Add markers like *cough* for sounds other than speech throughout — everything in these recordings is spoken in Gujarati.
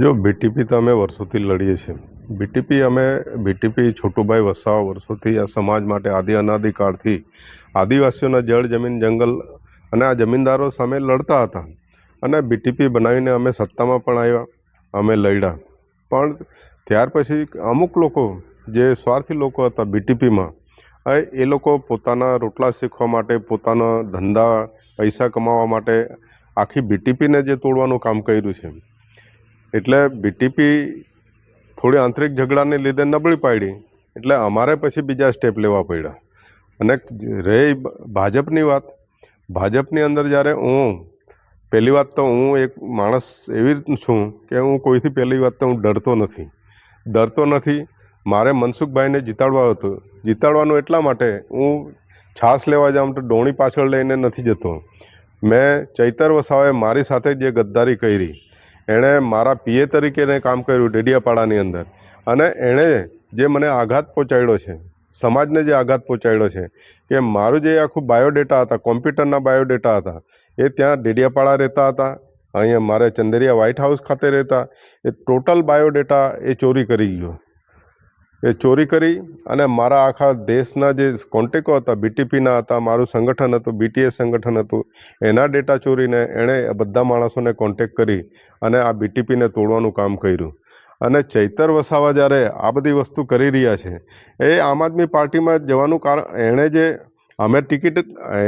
જો બીટીપી તો અમે વર્ષોથી લડીએ છીએ બીટીપી અમે બીટીપી છોટુભાઈ વસાવા વર્ષોથી આ સમાજ માટે આદિ અનાદિકાળથી આદિવાસીઓના જળ જમીન, જંગલ અને આ જમીનદારો સામે લડતા હતા અને બીટીપી બનાવીને અમે સત્તામાં પણ આવ્યા, અમે લડ્યા. પણ ત્યાર પછી અમુક લોકો, જે સ્વાર્થી લોકો હતા બીટીપીમાં એ લોકો પોતાના રોટલા શીખવા માટે, પોતાના ધંધા, પૈસા કમાવા માટે આખી બીટીપીને જે તોડવાનું કામ કર્યું છે એટલે બીટીપી થોડી આંતરિક ઝઘડાને લીધે નબળી પાડી. એટલે અમારે પછી બીજા સ્ટેપ લેવા પડ્યા. અને રહી ભાજપની વાત. ભાજપની અંદર જ્યારે હું, પહેલી વાત તો હું એક માણસ એવી છું કે હું કોઈથી પહેલી વાત તો હું ડરતો નથી. ડરતો નથી. મારે મનસુખભાઈને જીતાડવા હતું. જીતાડવાનું એટલા માટે હું છાસ લેવા જાઉં તો ડોણી પાછળ લઈને નથી જતો. મેં ચૈતર વસાવાએ મારી સાથે જે ગદ્દારી કરી એણે મારા પીએ તરીકેને કામ કર્યું ડેડિયાપાડાની અંદર. અને એણે જે મને આઘાત પહોંચાડ્યો છે, સમાજને જે આઘાત પહોંચાડ્યો છે, કે મારું જે આખું બાયોડેટા હતા, કોમ્પ્યુટરના બાયોડેટા હતા, એ ત્યાં ડેડિયાપાડા રહેતા હતા, અહીંયા મારે ચંદેરિયા વ્હાઇટ હાઉસ ખાતે રહેતા, એ ટોટલ બાયોડેટા એ ચોરી કરી ગયો. એ ચોરી કરી અને મારા આખા દેશના જે કોન્ટેકો હતા બીટીપીના હતા, મારું સંગઠન હતું બીટીએસ સંગઠન હતું, એના ડેટા ચોરીને એણે બધા માણસોને કોન્ટેક કરી અને આ બીટીપીને તોડવાનું કામ કર્યું. અને ચૈતર વસાવા જ્યારે આ બધી વસ્તુ કરી રહ્યા છે, એ આમ આદમી પાર્ટીમાં જવાનું કારણ, એણે જે, અમે ટિકિટ,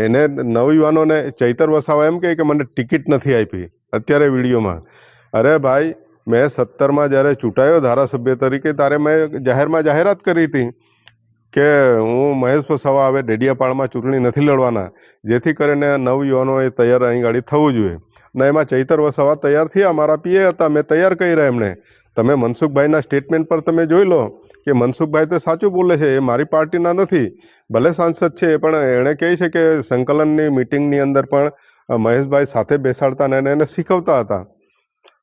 એને નવયુવાનોને ચૈતર વસાવા એમ કહે કે મને ટિકિટ નથી આપી અત્યારે વિડીયોમાં. અરે ભાઈ મેં સત્તરમાં જ્યારે ચૂંટાયો ધારાસભ્ય તરીકે, ત્યારે મેં જાહેરમાં જાહેરાત કરી હતી કે હું મહેશ વસાવા હવે ડેડિયાપાળમાં ચૂંટણી નથી લડવાના, જેથી કરીને નવયુવાનોએ તૈયાર અહીં ગાડી થવું જોઈએ. ને એમાં ચૈતર વસાવા તૈયાર થયા મારા પીએ હતા, મેં તૈયાર કર્યા એમણે. તમે મનસુખભાઈના સ્ટેટમેન્ટ પર તમે જોઈ લો કે મનસુખભાઈ તો સાચું બોલે છે, એ મારી પાર્ટીના નથી. ભલે સાંસદ છે, પણ એણે કહે છે કે સંકલનની મિટિંગની અંદર પણ મહેશભાઈ સાથે બેસાડતા ને એને શીખવતા હતા.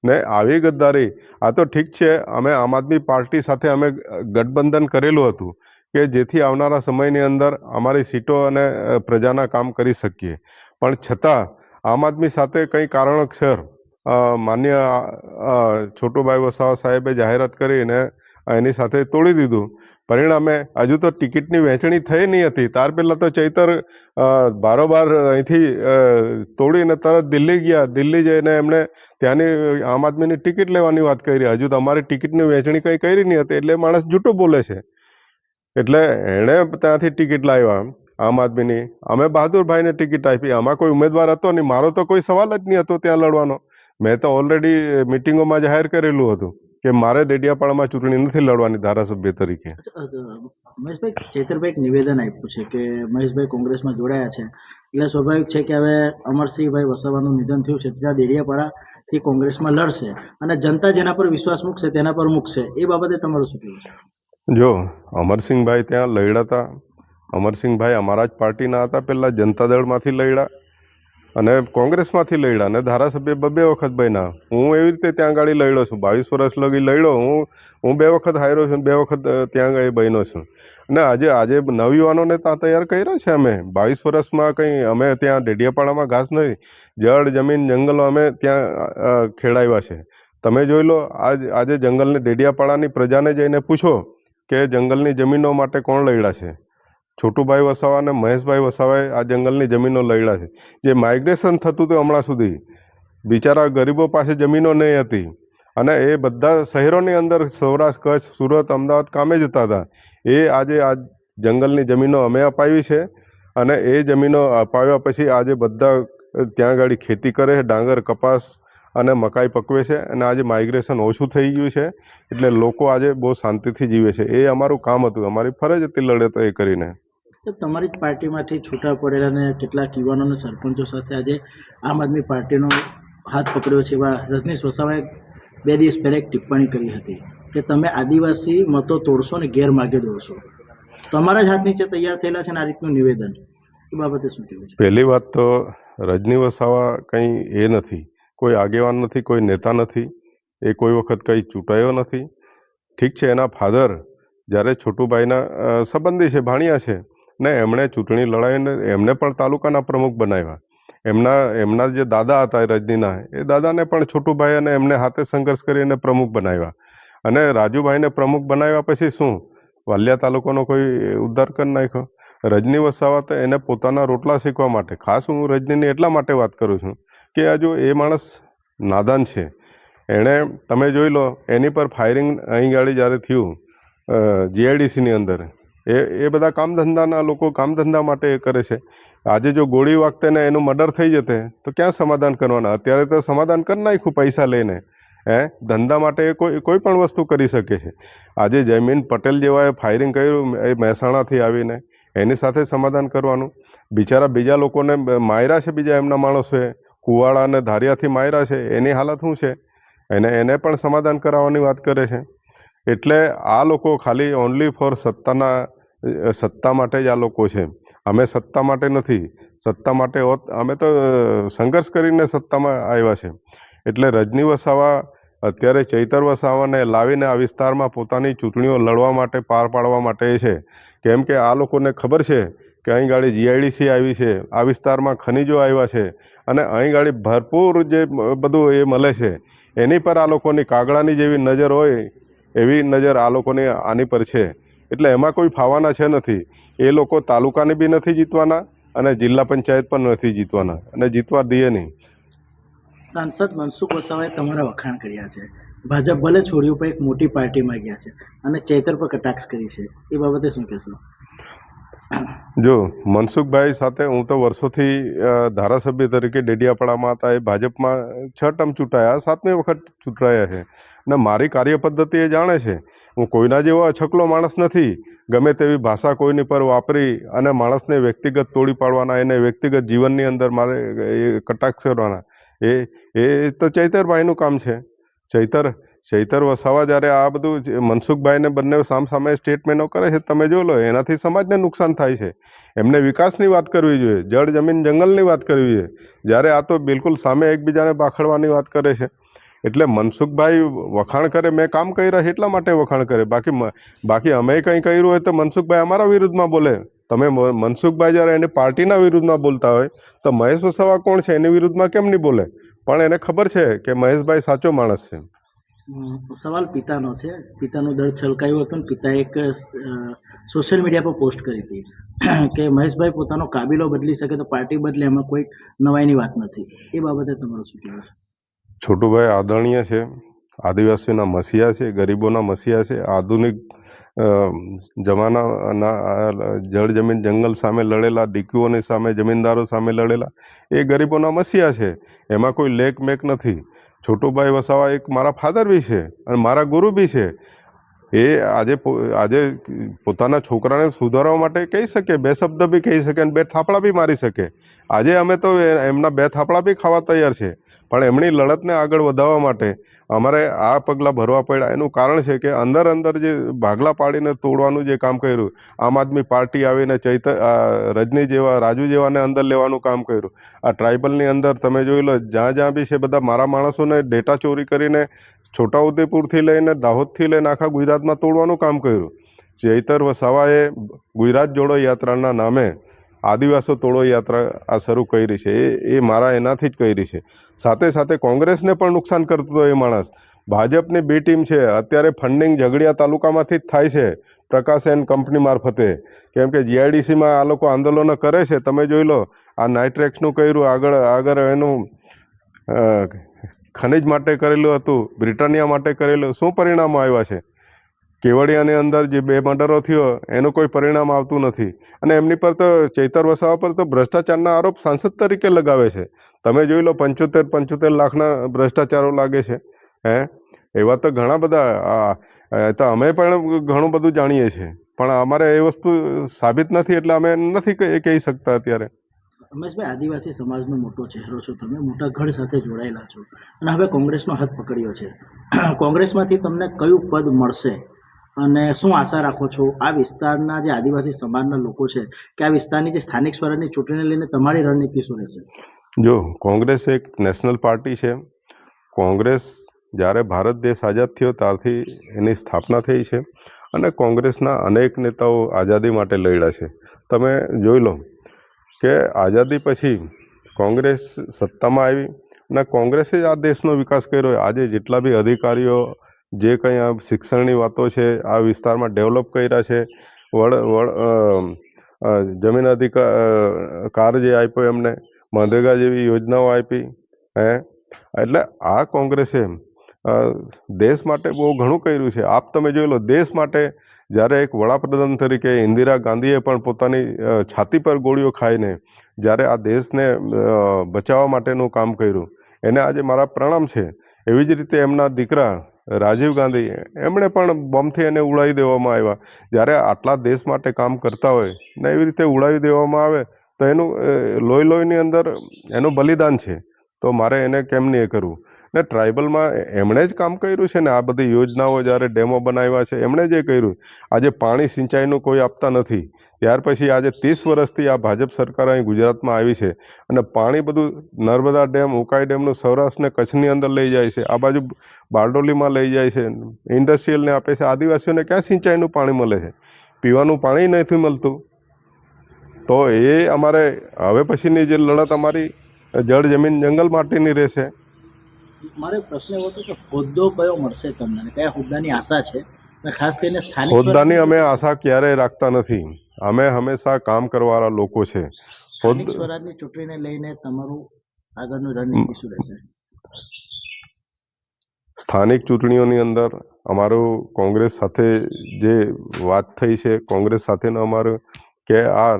ને આવી ગદ્દારી. આ તો ઠીક છે, અમે આમ આદમી પાર્ટી સાથે અમે ગઠબંધન કરેલું હતું કે જેથી આવનારા સમયની અંદર અમારી સીટો અને પ્રજાના કામ કરી શકીએ. પણ છતાં આમ આદમી સાથે કંઈ કારણોસર માન્ય છોટુભાઈ વસાવા સાહેબે જાહેરાત કરીને એની સાથે તોડી દીધું. પરિણામે હજુ તો ટિકિટની વહેંચણી થઈ નહીં હતી. ત્યાર પહેલાં તો ચૈતર બારોબાર અહીંથી તોડીને તરત દિલ્હી ગયા. દિલ્હી જઈને એમણે ત્યાંની આમ આદમીની ટિકિટ લેવાની વાત કરી. હજુ તો અમારી ટિકિટની વહેંચણી કંઈ કરી નહીં હતી. એટલે માણસ જૂઠું બોલે છે. એટલે એણે ત્યાંથી ટિકિટ લાવ્યા આમ આદમીની. અમે બહાદુરભાઈને ટિકિટ આપી. આમાં કોઈ ઉમેદવાર હતો નહીં. મારો તો કોઈ સવાલ જ નહીં હતો ત્યાં લડવાનો. મેં તો ઓલરેડી મિટિંગોમાં જાહેર કરેલું હતું. કે મારે દેડિયાપાડામાં ચૂંટણી નથી લડવાની ધારાસભ્ય તરીકે. મહેશભાઈ ચેતરભાઈ નિવેદન આપ્યું છે કે મહેશભાઈ કોંગ્રેસમાં જોડાયા છે. એટલે સ્વાભાવિક છે કે હવે અમરસિંહભાઈ વસાવાનું નિધન થયું છે ત્યાં દેડિયાપાડાથી કોંગ્રેસમાં લડશે અને જનતા જેના પર વિશ્વાસ મૂકશે તેના પર મૂકશે. એ બાબતે તમારું શું કહેવું છે? જો અમરસિંહભાઈ ત્યાં લડ્યા હતા. અમરસિંહભાઈ અમારા જ પાર્ટીના હતા પહેલાં જનતા દળમાંથી લડ્યા. અને કોંગ્રેસમાંથી લડ્યા અને ધારાસભ્ય બબે વખત બન્યા. હું એવી રીતે ત્યાં ગાડી લડ્યો છું. બાવીસ વર્ષ લગી લડ્યો હું હું બે વખત હાર્યો છું બે વખત ત્યાં ગઈ બન્યો છું. અને આજે આજે નવયુવાનોને ત્યાં તૈયાર કર્યા છે અમે. બાવીસ વર્ષમાં કંઈ અમે ત્યાં ડેડિયાપાડામાં ઘાસ નથી જળ, જમીન, જંગલો અમે ત્યાં ખેડાવ્યા છે. તમે જોઈ લો, આજ, આજે જંગલને ડેડિયાપાડાની પ્રજાને જઈને પૂછો કે જંગલની જમીનો માટે કોણ લડ્યા છે. છોટુભાઈ વસાવા અને મહેશભાઈ વસાવાએ આ જંગલની જમીનો લડ્યા છે. જે માઇગ્રેશન થતું હતું હમણાં સુધી. બિચારા ગરીબો પાસે જમીનો નહીં હતી. અને એ બધા શહેરોની અંદર સૌરાષ્ટ્ર, કચ્છ, સુરત, અમદાવાદ કામે જતા હતા. એ આજે આ જંગલની જમીનો અમે અપાવી છે અને એ જમીનો અપાવ્યા પછી આજે બધા ત્યાં આગળ ખેતી કરે છે, ડાંગર, કપાસ અને મકાઈ પકવે છે અને આજે માઇગ્રેશન ઓછું થઈ ગયું છે. એટલે લોકો આજે બહુ શાંતિથી જીવે છે. એ અમારું કામ હતું. અમારી ફરજ હતી લડત એ કરીને. તો તમારી જ પાર્ટીમાંથી છૂટા પડેલા અને કેટલાક યુવાનો અને સરપંચો સાથે આજે આમ આદમી પાર્ટીનો હાથ પકડ્યો છે એવા રજનીશ વસાવાએ બે દિવસ પહેલાં એક ટિપ્પણી કરી હતી કે તમે આદિવાસી મતો તોડશો ને ગેરમાર્ગે દોડશો. તમારા જ હાથ નીચે તૈયાર થયેલા છે ને આ રીતનું નિવેદન. એ બાબતે શું કહેવું છે? પહેલી વાત તો રજની વસાવા કંઈ એ નથી. કોઈ આગેવાન નથી, કોઈ નેતા નથી. એ કોઈ વખત કંઈ ચૂંટાયો નથી. ઠીક છે, એના ફાધર જ્યારે છોટુભાઈના સંબંધી છે, ભાણિયા છે ને એમણે ચૂંટણી લડાવીને એમને પણ તાલુકાના પ્રમુખ બનાવ્યા. એમના એમના જે દાદા હતા રજનીના, એ દાદાને પણ છોટુભાઈ અને એમને હાથે સંઘર્ષ કરીને પ્રમુખ બનાવ્યા. અને રાજુભાઈને પ્રમુખ બનાવ્યા પછી શું? વાલિયા તાલુકાનો કોઈ ઉદ્ધાર કરી નાખ્યો? રજની વસાવા તો એને પોતાના રોટલા શીખવા માટે. ખાસ હું રજનીની એટલા માટે વાત કરું છું કે આ જો એ માણસ નાદાન છે. એણે, તમે જોઈ લો, એની પર ફાયરિંગ અહીં ગાડી જ્યારે થયું જીઆઈડીસીની અંદર. એ એ બધા કામ ધંધાના લોકો કામ ધંધા માટે એ કરે છે. આજે જો ગોળી વાગતે ને એનું મર્ડર થઈ જતે, તો ક્યાં સમાધાન કરવાના? અત્યારે તો સમાધાન કરી નાખ્યું પૈસા લઈને. હે? ધંધા માટે એ કોઈ કોઈ પણ વસ્તુ કરી શકે છે. આજે જયમીન પટેલ જેવાએ ફાયરિંગ કર્યું, એ મહેસાણાથી આવીને. એની સાથે સમાધાન કરવાનું. બિચારા બીજા લોકોને માયરા છે બીજા એમના માણસોએ. કુવાડા અને ધારિયાથી માયરા છે. એની હાલત શું છે? એને એને પણ સમાધાન કરાવવાની વાત કરે છે. એટલે આ લોકો ખાલી ઓનલી ફોર સત્તાના સત્તા માટે જ આ લોકો છે. અમે સત્તા માટે નથી. સત્તા માટે હોત અમે તો સંઘર્ષ કરીને સત્તામાં આવ્યા છે. એટલે રજની વસાવા અત્યારે ચૈતર વસાવાને લાવીને આ વિસ્તારમાં પોતાની ચૂંટણીઓ લડવા માટે પાર પાડવા માટે છે. કેમ કે આ લોકોને ખબર છે કે અહીં ગાડી જીઆઈડીસી આવી છે. આ વિસ્તારમાં ખનિજો આવ્યા છે. અને અહીં ગાડી ભરપૂર જે બધું એ મળે છે. એની પર આ લોકોની કાગડાની જેવી નજર હોય, એવી નજર આ લોકોની આની પર છે. એટલે એમાં કોઈ ફાવાના છે નથી. એ લોકો તાલુકાને બી નથી જીતવાના અને જિલ્લા પંચાયત પણ નથી જીતવાના અને જીતવા દઈએ નહીં. સાંસદ મનસુખ વસાવાએ તમારા વખાણ કર્યા છે. ભાજપ ભલે છોડ્યું પણ એક મોટી પાર્ટીમાં ગયા છે અને ચૈતર પર કટાક્ષ કરી છે. એ બાબતે શું કહેશો? જો મનસુખભાઈ સાથે હું તો વર્ષોથી ધારાસભ્ય તરીકે ડેડિયાપાડામાં હતા એ ભાજપમાં છ ટર્મ ચૂંટાયા સાતમી વખત ચૂંટાયા છે. અને મારી કાર્ય પદ્ધતિ એ જાણે છે હું કોઈના જેવો અછકલો માણસ નથી. ગમે તેવી ભાષા કોઈની પર વાપરી અને માણસને વ્યક્તિગત તોડી પાડવાના, એને વ્યક્તિગત જીવનની અંદર મારે એ કટાક્ષ કરવાના. એ એ તો ચૈતરભાઈનું કામ છે. ચૈતર ચૈતર વસાવા જ્યારે આ બધું મનસુખભાઈને બંને સામસામે સ્ટેટમેન્ટો કરે છે, તમે જો લો, એનાથી સમાજને નુકસાન થાય છે. એમને વિકાસની વાત કરવી જોઈએ, જળ, જમીન, જંગલની વાત કરવી જોઈએ. જ્યારે આ તો બિલકુલ સામે એકબીજાને પાખડવાની વાત કરે છે. એટલે મનસુખભાઈ વખાણ કરે મેં કામ કર્યા એટલા માટે વખાણ કરે બાકી બાકી અમે કંઈ કર્યું હોય તો મનસુખભાઈ અમારા વિરુદ્ધમાં બોલે. તમે મનસુખભાઈ જ્યારે એની પાર્ટીના વિરુદ્ધમાં બોલતા હોય, તો મહેશ વસાવા કોણ છે? એની વિરુદ્ધમાં કેમ નહીં બોલે? પણ એને ખબર છે કે મહેશભાઈ સાચો માણસ છે. સવાલ પિતાનો છે. પિતાનું દર્દ છલકાયું હતું પિતા એક સોશિયલ મીડિયા પર પોસ્ટ કરી હતી *clears throat* કે મહેશભાઈ પોતાનો કાબિલો બદલી શકે તો પાર્ટી બદલે, એમાં કોઈ નવાઈની વાત નથી. એ બાબતે તમારું શું કહેવું છોટુભાઈ આદરણીય છે, આદિવાસીઓના મસીહા છે, ગરીબોના મસીહા છે, આધુનિક જમાનાના જળ જમીન જંગલ સામે લડેલા, ડીકુઓની સામે, જમીનદારો સામે લડેલા, એ ગરીબોના મસીહા છે. એમાં કોઈ લેક મેક નથી. છોટુભાઈ વસાવા એક મારા ફાધર બી છે અને મારા ગુરુ બી છે. એ આજે આજે પોતાના છોકરાને સુધારવા માટે કહી શકે, બે શબ્દ બી કહી શકે અને બે થાપડા બી મારી શકે. આજે અમે તો એમના બે થાપડા બી ખાવા તૈયાર છે. પણ એમની લડતને આગળ વધારવા માટે અમારે આ પગલાં ભરવા પડ્યા. એનું કારણ છે કે અંદર અંદર જે ભાગલા પાડીને તોડવાનું જે કામ કર્યું, આમ આદમી પાર્ટી આવીને ચૈત રજની જેવા, રાજુ જેવાને અંદર લેવાનું કામ કર્યું. આ ટ્રાઇબલની અંદર તમે જોઈ લો, જ્યાં જ્યાં બી છે બધા મારા માણસોને ડેટા ચોરી કરીને છોટાઉદેપુરથી લઈને દાહોદથી લઈને આખા ગુજરાતમાં તોડવાનું કામ કર્યું. ચૈતર વસાવાએ ગુજરાત જોડો યાત્રાના નામે આદિવાસો તોડો યાત્રા આ શરૂ કરી છે. એ એ મારા એનાથી જ કરી છે. સાથે સાથે કોંગ્રેસને પણ નુકસાન કરતો એ માણસ. ભાજપની બે ટીમ છે. અત્યારે ફંડિંગ ઝઘડિયા તાલુકામાંથી જ થાય છે પ્રકાશ એન્ડ કંપની મારફતે. કેમ કે જીઆઈડીસીમાં આ લોકો આંદોલનો કરે છે. તમે જોઈ લો, આ નાઇટ્રેક્સનું કર્યું, આગળ આગળ એનું ખનિજ માટે કરેલું હતું, બ્રિટાનિયા માટે કરેલું. શું પરિણામો આવ્યા છે? કેવડિયાની અંદર જે બે મર્ડરો થયો, એનું કોઈ પરિણામ આવતું નથી. અને એમની પર તો ચૈતર વસાવા પર તો ભ્રષ્ટાચારના આરોપ સાંસદ તરીકે લગાવે છે. તમે જોઈ લો, પંચોતેર પંચોતેર લાખના ભ્રષ્ટાચારો લાગે છે. હે? એવા તો ઘણા બધા તો અમે પણ ઘણું બધું જાણીએ છીએ. પણ અમારે એ વસ્તુ સાબિત નથી, એટલે અમે નથી કહી શકતા અત્યારે. રમેશભાઈ, આદિવાસી સમાજનો મોટો ચહેરો છો તમે, મોટા ગઢ સાથે જોડાયેલા છો. અને હવે કોંગ્રેસનો હાથ પકડ્યો છે. કોંગ્રેસમાંથી તમને કયું પદ મળશે? અને શું આશા રાખો છો? આ વિસ્તારના જે આદિવાસી સમાજના લોકો છે, કે આ વિસ્તારની જે સ્થાનિક સ્વરાજની ચૂંટણીને લઈને તમારી રણનીતિ શું રહેશે? જો, કોંગ્રેસ એક નેશનલ પાર્ટી છે. કોંગ્રેસ જ્યારે ભારત દેશ આઝાદ થયો ત્યારથી એની સ્થાપના થઈ છે અને કોંગ્રેસના અનેક નેતાઓ આઝાદી માટે લડ્યા છે. તમે જોઈ લો કે આઝાદી પછી કોંગ્રેસ સત્તામાં આવી અને કોંગ્રેસે જ આ દેશનો વિકાસ કર્યો. આજે જેટલા બી અધિકારીઓ જે કંઈ આ શિક્ષણની વાતો છે, આ વિસ્તારમાં ડેવલપ કર્યા છે, વડ વડ જમીન અધિકાર કાર જે આપ્યો એમને, મનરેગા જેવી યોજનાઓ આપી, હે? એટલે આ કોંગ્રેસે દેશ માટે બહુ ઘણું કર્યું છે. આપ તમે જોઈ લો, દેશ માટે જ્યારે એક વડાપ્રધાન તરીકે ઇન્દિરા ગાંધીએ પણ પોતાની છાતી પર ગોળીઓ ખાઈને જ્યારે આ દેશને બચાવવા માટેનું કામ કર્યું, એને આજે મારા પ્રણામ છે. એવી જ રીતે એમના દીકરા રાજીવ ગાંધી, એમણે પણ બોમ્બથી એને ઉડાવી દેવામાં આવ્યા. જ્યારે આટલા દેશ માટે કામ કરતા હોય ને એવી રીતે ઉડાવી દેવામાં આવે, તો એનું લોહી લોહીની અંદર એનું બલિદાન છે. તો મારે એને કેમ નહીં એ કરવું? ને ટ્રાઇબલમાં એમણે જ કામ કર્યું છે ને આ બધી યોજનાઓ જ્યારે ડેમો બનાવ્યા છે, એમણે જે કર્યું, આજે પાણી સિંચાઈનું કોઈ આપતા નથી. ત્યાર પછી આજે ત્રીસ વર્ષથી આ ભાજપ સરકાર અહીં ગુજરાતમાં આવી છે અને પાણી બધું નર્મદા ડેમ, ઉકાઈ ડેમનું સૌરાષ્ટ્રને કચ્છની અંદર લઈ જાય છે, આ બાજુ બારડોલીમાં લઈ જાય છે ઇન્ડસ્ટ્રીયલને આપે છે, આદિવાસીઓને ક્યાં સિંચાઈનું પાણી મળે છે? પીવાનું પાણી નથી મળતું. તો એ અમારે હવે પછીની જે લડત અમારી જળ જમીન જંગલ માટેની રહેશે. મારે પ્રશ્ન એવો હતો કે હોદ્દો કયો મળશે તમને કયા હોદ્દાની આશા છે? ખાસ કરીને સ્થાનિક હોદ્દાની અમે આશા ક્યારેય રાખતા નથી. અમે હંમેશા કામ કરવાવાળા લોકો છે. સ્થાનિક સ્વરાજની ચૂંટણીને લઈને તમારું આગળનું રણનીતિ શું રહેશે? સ્થાનિક ચૂંટણીઓની અંદર અમારું કોંગ્રેસ સાથે જે વાત થઈ છે કોંગ્રેસ સાથેનો અમારો કે આ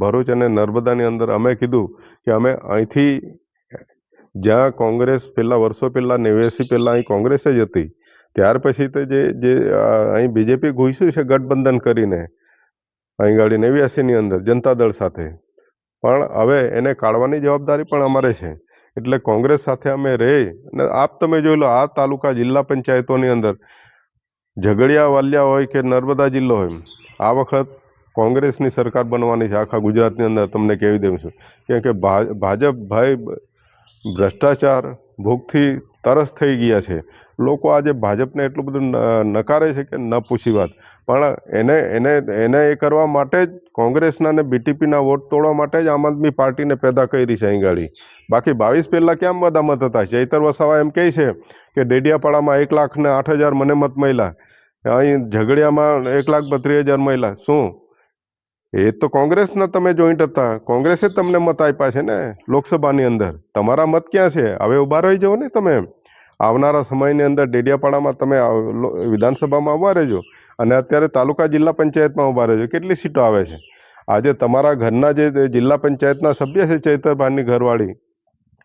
ભરૂચ અને નર્મદાની અંદર અમે કીધું કે અમે અહીંથી જ્યાં કોંગ્રેસ પહેલાં વર્ષો પહેલાં નેવ્યાસી પહેલાં અહીં કોંગ્રેસ જ હતી. ત્યાર પછી તો જે જે અહીં બીજેપી ઘૂસ્યું છે ગઠબંધન કરીને. અહીં ગાડી નેવ્યાસીની અંદર, જનતા દળ સાથે. પણ હવે એને કાઢવાની જવાબદારી પણ અમારે છે. એટલે કોંગ્રેસ સાથે અમે રહી અને આપ તમે જોઈ લો, આ તાલુકા જિલ્લા પંચાયતોની અંદર ઝઘડિયા વાલિયા હોય કે નર્મદા જિલ્લો હોય, આ વખત કોંગ્રેસની સરકાર બનવાની છે. આખા ગુજરાતની અંદર તમને કહેવી દઉં છું. કેમ કે ભાજપ ભાઈ ભ્રષ્ટાચાર ભૂખથી તરસ થઈ ગયા છે. લોકો આજે ભાજપને એટલું બધું નકારે છે કે ન પૂછી વાત. પણ એને એને એને એ કરવા માટે જ કોંગ્રેસના ને બીટીપીના વોટ તોડવા માટે જ આમ આદમી પાર્ટીને પેદા કરી છે અહીં ગાડી બાકી બાવીસ પહેલાં બધા મત હતા? ચૈતર વસાવા એમ કહે છે કે ડેડિયાપાડામાં એક લાખ ને આઠ હજાર મને મત મળ્યા. અહીં ઝઘડિયામાં એક લાખ બત્રીસ હજાર મળ્યા. શું? એ તો કોંગ્રેસના તમે જોઈન્ટ હતા. કોંગ્રેસે તમને મત આપ્યા છે ને? લોકસભાની અંદર. તમારા મત ક્યાં છે? હવે ઊભા રહી જાઓ ને તમે. આવનારા સમયની અંદર ડેડિયાપાડામાં તમે વિધાનસભામાં ઊભા રહેજો. અને અત્યારે તાલુકા જિલ્લા પંચાયતમાં ઊભા રહેજો. કેટલી સીટો આવે છે? આજે તમારા ઘરના જે જિલ્લા પંચાયતના સભ્ય છે ચૈતરભાઈની ઘરવાળી,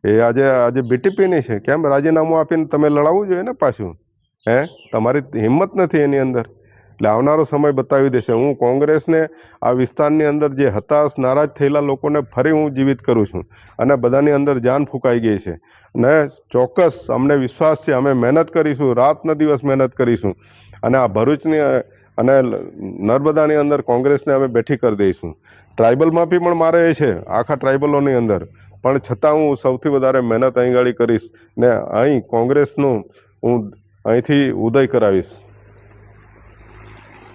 એ આજે આજે બીટીપીની છે. કેમ? રાજીનામું આપીને તમે લડાવવું જોઈએ ને પાછું? હે? તમારી હિંમત નથી એની અંદર. એટલે આવનારો સમય બતાવી દેશે. હું કોંગ્રેસને આ વિસ્તારની અંદર જે હતાશ, નારાજ થયેલા લોકોને ફરી હું જીવિત કરું છું અને બધાની અંદર જાન ફૂંકાઈ ગઈ છે. ને ચોક્કસ અમને વિશ્વાસ છે, અમે મહેનત કરીશું, રાતના દિવસ મહેનત કરીશું અને આ ભરૂચની અને નર્મદાની અંદર કોંગ્રેસને અમે બેઠી કરી દઈશું. ટ્રાઇબલમાં બી પણ મારે એ છે, આખા ટ્રાઇબલોની અંદર. પણ છતાં હું સૌથી વધારે મહેનત અહીં ગાડી કરીશ ને અહીં કોંગ્રેસનું હું અહીંથી ઉદય કરાવીશ.